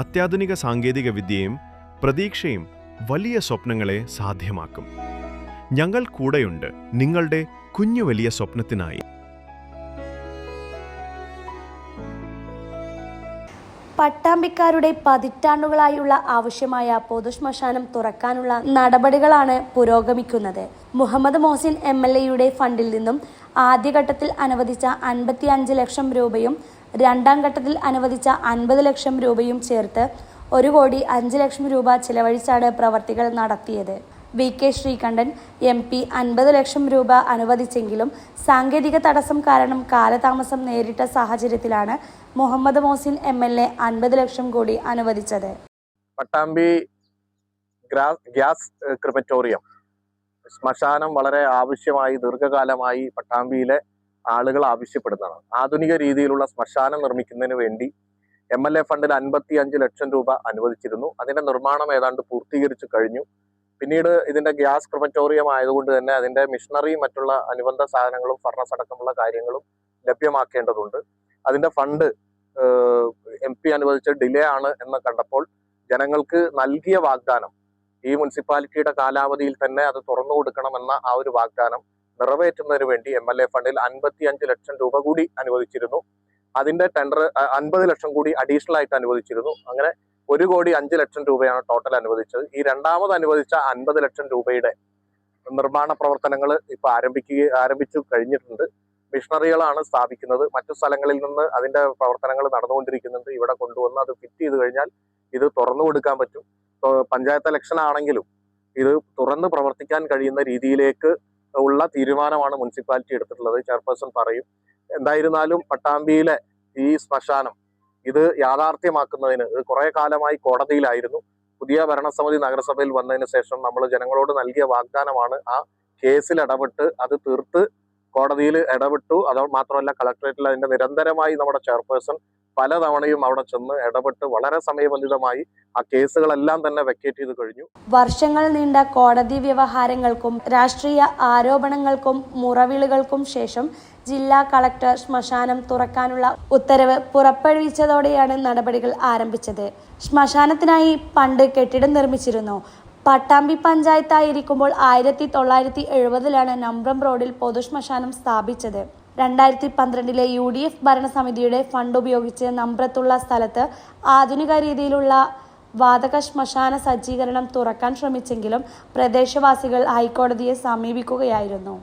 അത്യാധുനിക സാങ്കേതിക വിദ്യയും പ്രതീക്ഷയും വലിയ സ്വപ്നങ്ങളെ സാധ്യമാക്കും. ഞങ്ങൾ കൂടെയുണ്ട് നിങ്ങളുടെ കുഞ്ഞു വലിയ സ്വപ്നത്തിനായി. പട്ടാമ്പിക്കാരുടെ പതിറ്റാണ്ടുകളായുള്ള ആവശ്യമായ പൊതുശ്മശാനം തുറക്കാനുള്ള നടപടികളാണ് പുരോഗമിക്കുന്നത്. മുഹമ്മദ് മോഹസിൻ എം എൽ എയുടെ ഫണ്ടിൽ നിന്നും ആദ്യഘട്ടത്തിൽ അനുവദിച്ച അൻപത്തി അഞ്ച് ലക്ഷം രൂപയും രണ്ടാം ഘട്ടത്തിൽ അനുവദിച്ച അൻപത് ലക്ഷം രൂപയും ചേർത്ത് ഒരു കോടി അഞ്ച് ലക്ഷം രൂപ ചിലവഴിച്ചാണ് പ്രവർത്തികൾ നടത്തിയത് V K Sreekandan M P അൻപത് ലക്ഷം രൂപ അനുവദിച്ചെങ്കിലും സാങ്കേതിക തടസ്സം കാരണം കാലതാമസം നേരിട്ട സാഹചര്യത്തിലാണ് Muhammad Mohsin M L A അൻപത് ലക്ഷം കോടി അനുവദിച്ചത് പട്ടാമ്പി ഗ്യാസ് ക്രിമറ്റോറിയം ശ്മശാനം വളരെ ആവശ്യമായി ദീർഘകാലമായി പട്ടാമ്പിയിലെ ആളുകൾ ആവശ്യപ്പെടുന്നതാണ്. ആധുനിക രീതിയിലുള്ള ശ്മശാനം നിർമ്മിക്കുന്നതിന് വേണ്ടി എം എൽ എ ഫണ്ടിൽ അൻപത്തി അഞ്ച് ലക്ഷം രൂപ അനുവദിച്ചിരുന്നു. അതിന്റെ നിർമ്മാണം ഏതാണ്ട് പൂർത്തീകരിച്ചു കഴിഞ്ഞു. പിന്നീട് ഇതിന്റെ ഗ്യാസ് ക്രിമറ്റോറിയം ആയതുകൊണ്ട് തന്നെ അതിന്റെ മിഷണറി മറ്റുള്ള അനുബന്ധ സാധനങ്ങളും ഫർണസ് അടക്കമുള്ള കാര്യങ്ങളും ലഭ്യമാക്കേണ്ടതുണ്ട്. അതിന്റെ ഫണ്ട് എം പി അനുവദിച്ച ഡിലേ ആണ് എന്ന് കണ്ടപ്പോൾ ജനങ്ങൾക്ക് നൽകിയ വാഗ്ദാനം ഈ മുനിസിപ്പാലിറ്റിയുടെ കാലാവധിയിൽ തന്നെ അത് തുറന്നു കൊടുക്കണമെന്ന ആ ഒരു വാഗ്ദാനം നിറവേറ്റുന്നതിന് വേണ്ടി എം എൽ എ ഫണ്ടിൽ അൻപത്തി അഞ്ച് ലക്ഷം രൂപ കൂടി അനുവദിച്ചിരുന്നു. അതിന്റെ ടെൻഡർ അൻപത് ലക്ഷം കൂടി അഡീഷണൽ ആയിട്ട് അനുവദിച്ചിരുന്നു. അങ്ങനെ ഒരു കോടി അഞ്ച് ലക്ഷം രൂപയാണ് ടോട്ടൽ അനുവദിച്ചത്. ഈ രണ്ടാമത് അനുവദിച്ച അൻപത് ലക്ഷം രൂപയുടെ നിർമ്മാണ പ്രവർത്തനങ്ങൾ ഇപ്പൊ ആരംഭിക്കുക ആരംഭിച്ചു കഴിഞ്ഞിട്ടുണ്ട്. മിഷണറികളാണ് സ്ഥാപിക്കുന്നത്. മറ്റു സ്ഥലങ്ങളിൽ നിന്ന് അതിന്റെ പ്രവർത്തനങ്ങൾ നടന്നുകൊണ്ടിരിക്കുന്നുണ്ട്. ഇവിടെ കൊണ്ടുവന്ന് അത് ഫിറ്റ് ചെയ്ത് കഴിഞ്ഞാൽ ഇത് തുറന്നു കൊടുക്കാൻ പറ്റും. പഞ്ചായത്ത് ഇലക്ഷൻ ആണെങ്കിലും ഇത് തുറന്ന് പ്രവർത്തിക്കാൻ കഴിയുന്ന രീതിയിലേക്ക് ഉള്ള തീരുമാനമാണ് മുനിസിപ്പാലിറ്റി എടുത്തിട്ടുള്ളത്. ചെയർപേഴ്സൺ പറയും എന്തായിരുന്നാലും പട്ടാമ്പിയിലെ ഈ ശ്മശാനം ഇത് യാഥാർത്ഥ്യമാക്കുന്നതിന് ഇത് കുറെ കാലമായി കോടതിയിലായിരുന്നു. പുതിയ ഭരണസമിതി നഗരസഭയിൽ വന്നതിന് ശേഷം നമ്മൾ ജനങ്ങളോട് നൽകിയ വാഗ്ദാനമാണ് ആ കേസിൽ ഇടപെട്ട് അത് തീർത്ത് കോടതിയിൽ ഇടപെട്ടു. അത് മാത്രമല്ല കളക്ടറേറ്റിൽ അതിന്റെ നിരന്തരമായി നമ്മുടെ ചെയർപേഴ്സൺ പലതവണയും അവിടെ ചെന്ന് ഇടപെട്ട് വളരെ സമയബന്ധിതമായി ആ കേസുകളെല്ലാം തന്നെ വെക്കേറ്റ് ചെയ്ത് കഴിഞ്ഞു. വർഷങ്ങൾ നീണ്ട കോടതി വ്യവഹാരങ്ങൾക്കും രാഷ്ട്രീയ ആരോപണങ്ങൾക്കും മുറവിളികൾക്കും ശേഷം ജില്ലാ കളക്ടർ ശ്മശാനം തുറക്കാനുള്ള ഉത്തരവ് പുറപ്പെടുവിച്ചതോടെയാണ് നടപടികൾ ആരംഭിച്ചത്. ശ്മശാനത്തിനായി പണ്ട് കെട്ടിടം നിർമ്മിച്ചിരുന്നു. പട്ടാമ്പി പഞ്ചായത്തായിരിക്കുമ്പോൾ ആയിരത്തി തൊള്ളായിരത്തി എഴുപതിലാണ് നമ്പ്രം റോഡിൽ പൊതുശ്മശാനം സ്ഥാപിച്ചത്. രണ്ടായിരത്തി പന്ത്രണ്ടിലെ യു ഡി എഫ് ഭരണസമിതിയുടെ ഫണ്ട് ഉപയോഗിച്ച് നമ്പ്രത്തുള്ള സ്ഥലത്ത് ആധുനിക രീതിയിലുള്ള വാതക ശ്മശാന സജ്ജീകരണം തുറക്കാൻ ശ്രമിച്ചെങ്കിലും പ്രദേശവാസികൾ ഹൈക്കോടതിയെ സമീപിക്കുകയായിരുന്നു.